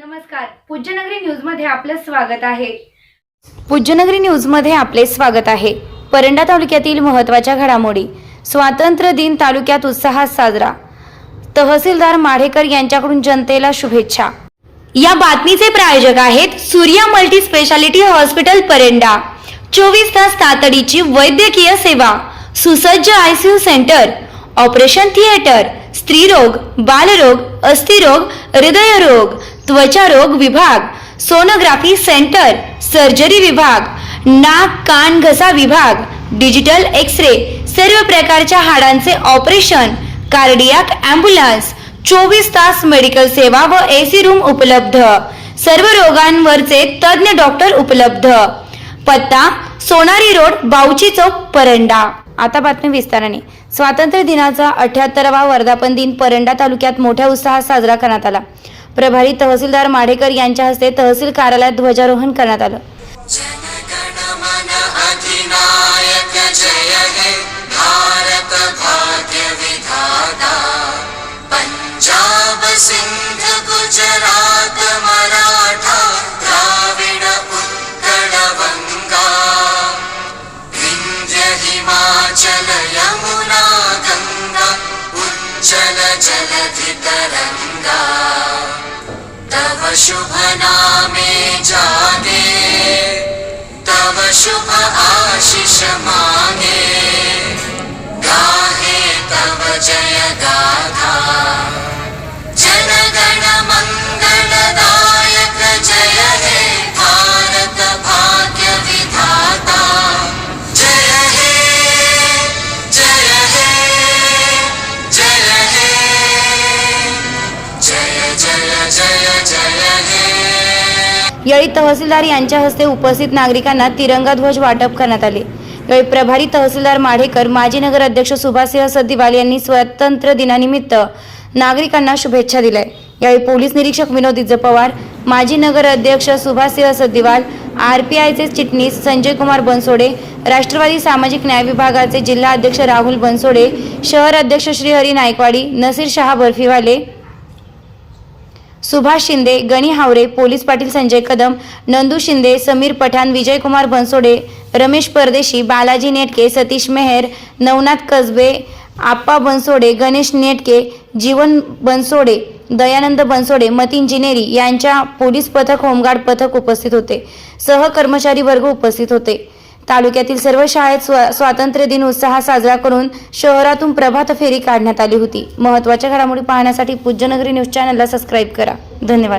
नमस्कार. पूज्यनगरी न्यूजमध्ये आपलं स्वागत आहे. पूज्यनगरी न्यूजमध्ये आपले स्वागत आहे. परंडा तालुक्यातील महत्त्वाच्या घडामोडी. स्वातंत्र्य दिन तालुक्यात उत्साहात साजरा. तहसीलदार माढेकर यांच्याकडून जनतेला शुभेच्छा. या बातमीचे प्रायोजक आहेत Surya multi speciality hospital Paranda. चोवीस तास तातडीची वैद्यकीय सेवा. सुसज्ज आयसीयू सेंटर. Operation theatre. स्त्रीरोग बालरोग अस्थिरोग हृदयरोग त्वचारोग विभाग सोनोग्राफी सेंटर सर्जरी विभाग नाक कान घसा विभाग डिजिटल एक्स रे सर्व प्रकारच्या हाडांचे ऑपरेशन कार्डियाक ॲम्ब्युलन्स चोवीस तास मेडिकल सेवा व एसी रूम उपलब्ध. सर्व रोगांवरचे तज्ज्ञ डॉक्टर उपलब्ध. पत्ता सोनारी रोड बाऊची चौक परंडा. आता बातमी विस्ताराने. स्वातंत्र्य दिनाचा अठ्याहत्तरावा वर्धापन दिन परंडा तालुक्यात मोठ्या उत्साहात साजरा करण्यात आला. प्रभारी तहसीलदार माढेकर यांच्या हस्ते तहसील कार्यालयात ध्वजारोहण करण्यात आलं. पंजाब सिंध गुजरात उच्चल जलधि तरंगा तव शुभ नामे जागे तव शुभ आशिष यावेळी तहसीलदार यांच्या हस्ते उपस्थित नागरिकांना तिरंगा ध्वज वाटप करण्यात आले. यावेळी प्रभारी तहसीलदार माढेकर माजी नगर अध्यक्ष सुभाषसिंह सद्दिवाल यांनी स्वातंत्र्य दिनानिमित्त नागरिकांना शुभेच्छा दिल्या. यावेळी पोलीस निरीक्षक विनोद पवार माजी नगर अध्यक्ष सुभाषसिंह सद्दीवाल आर पी आयचे चिटणीस संजय कुमार बनसोडे राष्ट्रवादी सामाजिक न्याय विभागाचे जिल्हा अध्यक्ष राहुल बनसोडे शहर अध्यक्ष श्रीहरी नायकवाडी नसीर शहा बर्फीवाले सुभाष शिंदे गणी हावरे पोलीस पाटील संजय कदम नंदू शिंदे समीर पठाण विजयकुमार बनसोडे रमेश परदेशी बालाजी नेटके सतीश मेहर नवनाथ कसबे आप्पा बनसोडे गणेश नेटके जीवन बनसोडे दयानंद बनसोडे मतीन जिनेरी यांच्या पोलीस पथक होमगार्ड पथक उपस्थित होते. सहकर्मचारी वर्ग उपस्थित होते. तालुक्यातील सर्व शाळेत स्वा स्वातंत्र्य दिन उत्साहात साजरा करून शहरातून प्रभात फेरी काढण्यात आली होती. महत्त्वाच्या घडामोडी पाहण्यासाठी पूज्यनगरी न्यूज चॅनलला सबस्क्राईब करा. धन्यवाद.